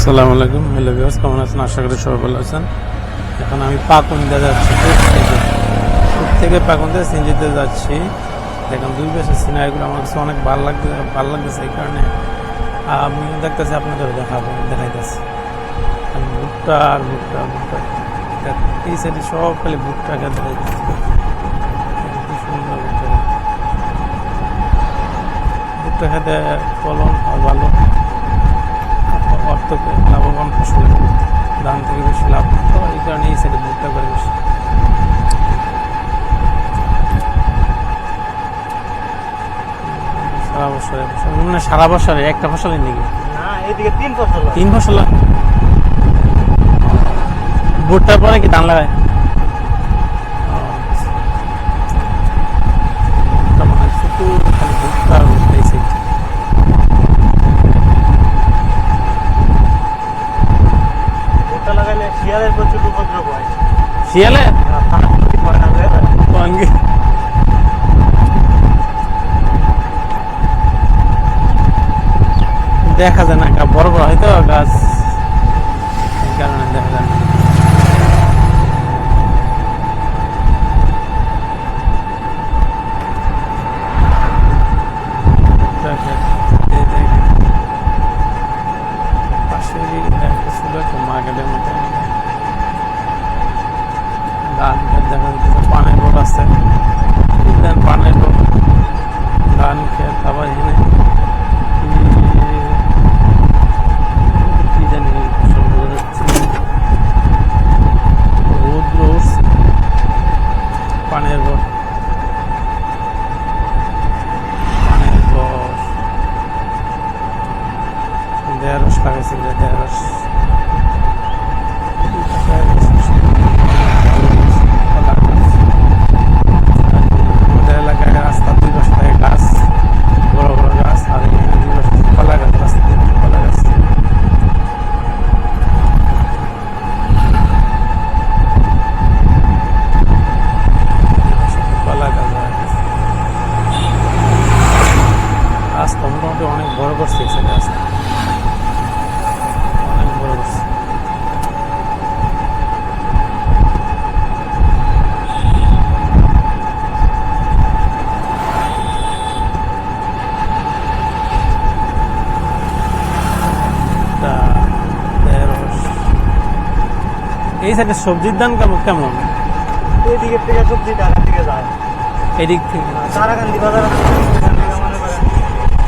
আসসালামু আলাইকুম। Hello viewers, কেমন আছেন? আশা করি সবাই ভালো আছেন। এখন আমি পাকুন্দা যাচ্ছি। দূর থেকে পাকুন্দা সিঞ্জিতে যাচ্ছি। দেখুন দুই পাশে সিনারিগুলো আমার কাছে অনেক ভালো লাগছে, ভালো লাগতেছে এই কারণে। আমি দেখতেছি আপনাদের দেখাবো, দেখাইতেছি। ভুট্টা আর ভুট্টা ভুট্টা। এই সাইডে সব খালি ভুট্টা খেতে দেখাইতেছে। ভুট্টা। খেতে ফলন ভালো অর্থ লাভবান ফসল। ধান থেকে বেশি লাভ তো এই কারণে এই সাইডে ভুট্টা করে বেশি। সারা বছরে মানে সারা বছরে একটা ফসলের নাকি? এদিকে তিন ফসল তিন ফসল? ভুট্টার পরে কি ধান লাগায় ও, আচ্ছা। ভুট্টা মানে শুধু খালি ভুট্টা আর ভুট্টা এই side। ভুট্টা লাগাইলে শিয়ালের প্রচুর উপদ্রব হয় শিয়ালে? সঙ্গে দেখা যায় না বড় বড় হয়তো গাছ। দেখা যাচ্ছে পানের বোট আছে। পানের বোট। ধান খেত আবার এখানে এই সাইডে সবজির দাম কেমন? কেমন? এদিকে থেকে সবজি ঢাকার দিকে যায়। এদিক থেকে। তারাকান্দি বাজার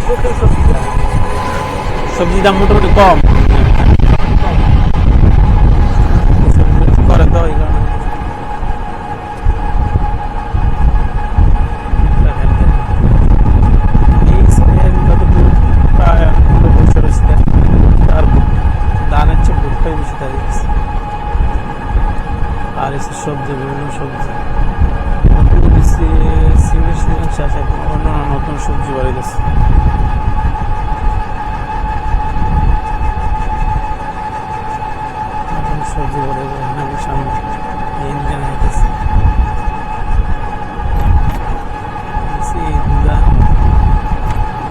প্রচুর সবজি সবজির দাম মোটামুটি কম। বিভিন্ন সবজি নতুন বেশি সিমেন্ট সিমেন্ট শেষ এখন অন্য নতুন সবজি বাড়ি গেছে নতুন সবজি বাড়ি গেছে আমি সামনে ইন্ডিয়ান হইতেছে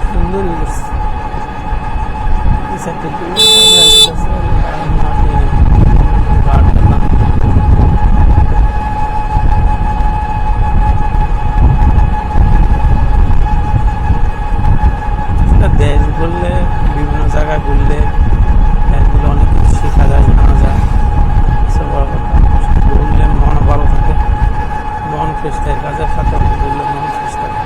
সুন্দরই করছে ঘুরলে দেশগুলো অনেক কিছু শেখা যায় জানা যায়। সব বড় কথা। ঘুরলে মন ভালো থাকে মন ফ্রেশ থাকে। কাজের সাথে ঘুরলে মন ফ্রেশ থাকে।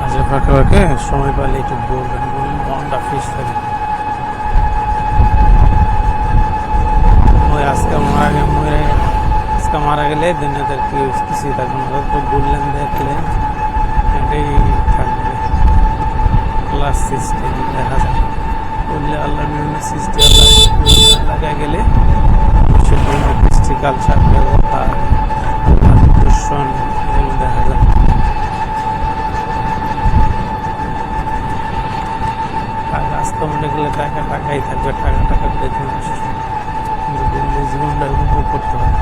কাজের ফাঁকে ফাঁকে? সময় পেলে একটু ঘুরবেন ঘুরলে মনটা ফ্রেশ থাকে। ওই আজকে মারা গেলে মরে আজকে মারা গেলে দুনিয়াতে কি কিছুই থাকবে না তো ঘুরলেন দেখলেন এটাই সৃষ্টি দেখা যায়। আল্লাহ বিভিন্ন সৃষ্টি গেলে কালচার ব্যবহার এগুলো দেখা যায়। রাস্তা টাকা টাকাই থাকবে, টাকা জীবনটা উপভোগ করতে হবে।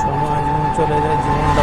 সময় চলে যায়, জীবনটা